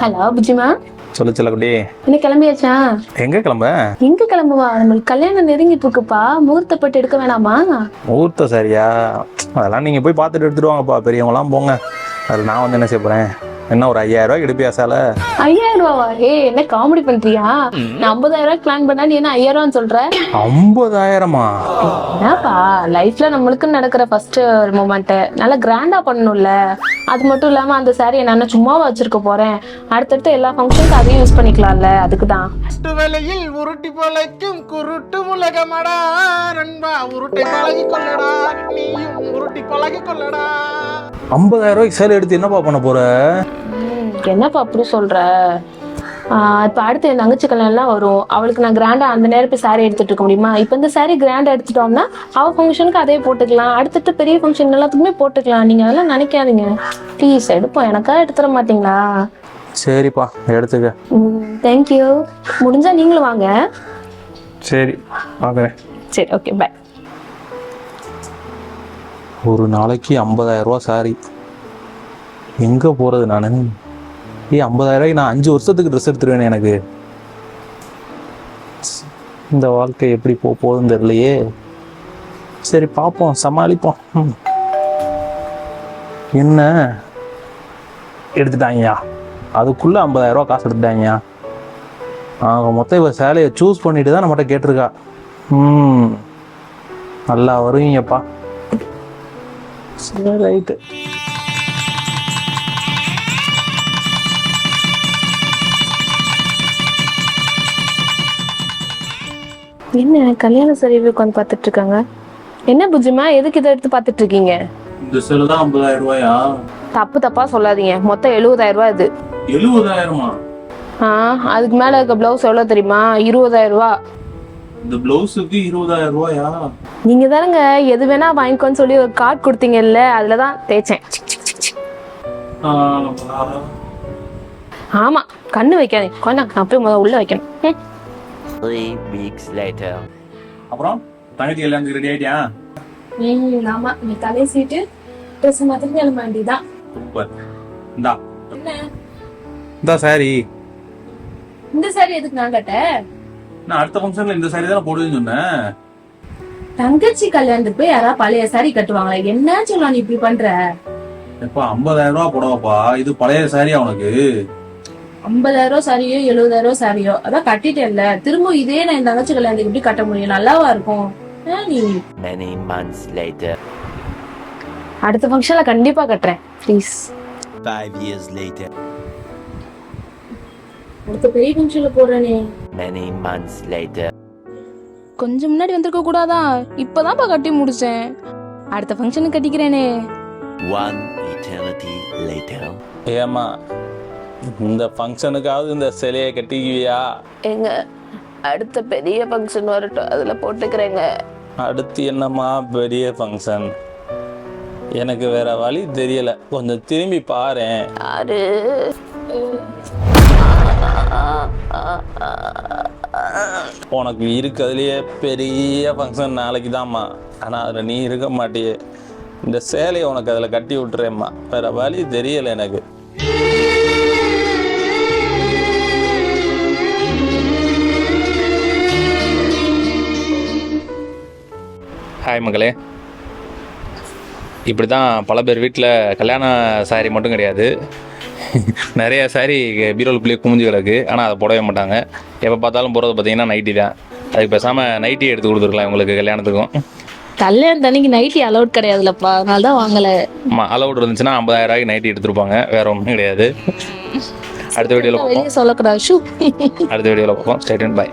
Hello புஜிமா. சொல்லு செல்லக்குட்டி. என்ன கிளம்பியாச்சா? எங்க கிளம்ப? எங்க கிளம்புவா? நம்மளுக்கு கல்யாணம் நெருங்கிட்டு இருக்குப்பா முகூர்த்தப்பட்டு எடுக்க வேணாமா? முகூர்த்தம் சரியா? அதெல்லாம் நீங்க போய் பார்த்துட்டு எடுத்துட்டு வாங்கப்பா. பெரியவங்களாம் போங்க. அதில் நான் வந்து என்ன செய்ய போறேன்? என்ன ஒரு ஐயாயிரம் ரூபாய்க்கு எடுப்பியா சேலை? ஐயாயிரம் ரூபாவா? ஹே என்ன காமெடி பண்றியா? நான் ஐம்பதாயிரம் ரூபாய் பிளான் பண்ணா நீ என்ன ஐயாயிரம் சொல்ற? ஐம்பதாயிரமா? என்னப்பா லைஃப்ல நம்மளுக்கு நடக்கிற ஃபர்ஸ்ட் மூமெண்ட் நல்லா கிராண்டா பண்ணணும்ல. அது மட்டும் இல்லாம அந்த சாரியை நான் சும்மாவா வச்சிருக்க போறேன். அடுத்தடுத்து எல்லா ஃபங்க்ஷனுக்கு அதையும் யூஸ் பண்ணிக்கலாம்ல. அதுக்கு தான் குருட்டு வேலையில் உருட்டி பொழைக்கும் குருட்டு உலகமடா. நண்பா உருட்டை பழகி கொள்ளடா. நீயும் உருட்டி பழகி கொள்ளடா. ஐம்பதாயிரம் ரூபாய்க்கு சேலை எடுத்து என்னப்பா பண்ண போற? என்னப்பா அப்படி ஆஹ் இப்ப அடுத்து என் தங்கச்சி கல்யாணம்லாம் வரும். அவளுக்கு நான் கிராண்டா அந்த நேரம் போய் saree எடுத்துட்டு இருக்க முடியுமா? இப்ப இந்த saree கிராண்டா எடுத்துட்டோம்னா அவ ஃபங்க்ஷனுக்கு அதே போட்டுக்கலாம். அடுத்தடுத்து பெரிய ஃபங்க்ஷன் எல்லாத்துக்குமே போட்டுக்கலாம். நீங்க அதெல்லாம் நினைக்காதீங்க. ப்ளீஸ் எடுப்போம். எனக்கா எடுத்துட மாட்டீங்களா? சரிப்பா எடுத்துக்க. தேங்க்யூ முடிஞ்சா நீங்களும் வாங்க. சரி பார்க்குறேன் சரி ஓகே பை ஒரு நாளைக்கு ஐம்பதாயிரம் ரூபா சாரி எங்கே போகிறது நான்? ஏய் ஐம்பதாயிரரூவாய்க்கு நான் அஞ்சு வருஷத்துக்கு ட்ரெஸ் எடுத்துருவேன் எனக்கு. இந்த வாழ்க்கை எப்படி போக போகுதுன்னு தெரியலையே. சரி பார்ப்போம் சமாளிப்போம். ம். என்ன? எடுத்துட்டாங்கயா அதுக்குள்ளே ஐம்பதாயிரரூவா காசு எடுத்துட்டாங்கயா அவங்க மொத்தம் இப்போ சேலையை சூஸ் பண்ணிட்டு தான் நம்மகிட்ட கேட்டிருக்கா. ம். நல்லா வருவீங்கப்பா. சரி ரைட்டு என்ன கல்யாண சரிவு உட்காந்து பார்த்துட்டு இருக்காங்க என்ன புஜிமா எதுக்கு இதை எடுத்து பார்த்துட்டு இருக்கீங்க இந்த செல்லு தான் ஐம்பதாயிரம் ரூபாயா? தப்பு தப்பா சொல்லாதீங்க. மொத்தம் எழுபதாயிரம் ரூபாய் இது. எழுபதாயிரமா? ஆ அதுக்கு மேல இருக்க பிளவுஸ் எவ்வளவு தெரியுமா? இருபதாயிரம் ரூபாய் இந்த பிளவுஸுக்கு இருபதாயிரம் ரூபாயா? நீங்க தானங்க எது வேணா வாங்கிக்கோன்னு சொல்லி ஒரு கார்டு கொடுத்தீங்கல்ல அதுல தான் தேய்ச்சேன். ஆமா கண்ணு வைக்காதீங்க. கொஞ்சம் நான் போய் முதல்ல உள்ள வைக்கணும். Three weeks later. அப்புறம் தங்கச்சி கல்யாணத்துக்கு ரெடி ஆயிட்டியா? ஆமா நீ தலையை சீட்டு ட்ரெஸ் மாத்திரம் கிளம்ப வேண்டியதான் சூப்பர் இந்தா. என்ன? இந்தா சாரி இந்த சாரி எதுக்கு நான் கட்டேன்? நான் அடுத்த ஃபங்க்ஷன்ல இந்த சாரி தானே போடுவேன்னு சொன்னேன். தங்கச்சி கல்யாணத்துக்கு போய் யாராவது பழைய சாரி கட்டுவாங்களா? என்ன சொல்லலாம் நீ இப்படி பண்ற? எப்பா ஐம்பதாயிரம் ரூபா போடவாப்பா. இது பழைய சாரியா உனக்கு. ஐம்பதாயிரம் சாரியோ எழுபதாயிரம் சாரியோ அதான் கட்டிட்டேன்ல. திரும்ப இதே நான் என் தங்கச்சி கல்யாணத்துக்கு எப்படி கட்ட முடியும்? நல்லாவா இருக்கும். அடுத்த ஃபங்க்ஷன்ல கண்டிப்பா கட்டுறேன். Please Five years later. அடுத்த பெரிய ஃபங்க்ஷன்ல போடுறேனே. Many months later. கொஞ்சம் முன்னாடி வந்திருக்க கூடாதா? இப்பதான்ப்பா கட்டி முடிச்சேன். அடுத்த ஃபங்க்ஷனுக்கு கட்டிக்கிறேனே. One eternity later. ஏமா இந்த ஃபங்க்ஷனுக்காவது இந்த சிலையை கட்டிக்குவியா? எங்க அடுத்த பெரிய ஃபங்க்ஷன் வரட்டும். அதுல போட்டுக்கிறேங்க. அடுத்து என்னம்மா பெரிய ஃபங்க்ஷன் எனக்கு வேற வழி தெரியல. கொஞ்சம் திரும்பி பாரேன். யாரு? உனக்கு இருக்கிறதுலையே பெரிய ஃபங்க்ஷன் நாளைக்கு தாம்மா ஆனால் அதில் நீ இருக்க மாட்டியே. இந்த சேலையை உனக்கு அதில் கட்டி விட்டுறேம்மா. வேற வழி தெரியல எனக்கு. ஹாய் மகளே. இப்படி தான் பல பேர் வீட்டில் கல்யாண சாரி மட்டும் கிடையாது. நிறைய சாரி பீரோலுக்குள்ளேயே குமிஞ்சு கிடக்கு. ஆனால் அதை போடவே மாட்டாங்க. எப்போ பார்த்தாலும் போகிறது பார்த்தீங்கன்னா நைட்டி தான். அதுக்கு பேசாமல் நைட்டி எடுத்து கொடுத்துருக்கலாம் உங்களுக்கு கல்யாணத்துக்கும். கல்யாணம் அன்னைக்கு நைட்டி அலௌட் கிடையாதுலப்பா. அதனால தான் வாங்கல. ஆமாம் அலவுட் இருந்துச்சுன்னா ஐம்பதாயிரம் ரூபாய்க்கு நைட்டி எடுத்துருப்பாங்க. வேற ஒன்றும் கிடையாது. அடுத்த வீடியோவில் பார்ப்போம். சொல்லக்கூடாது. அடுத்த வீடியோவில் பார்ப்போம். ஸ்டேட்மெண்ட் பாய்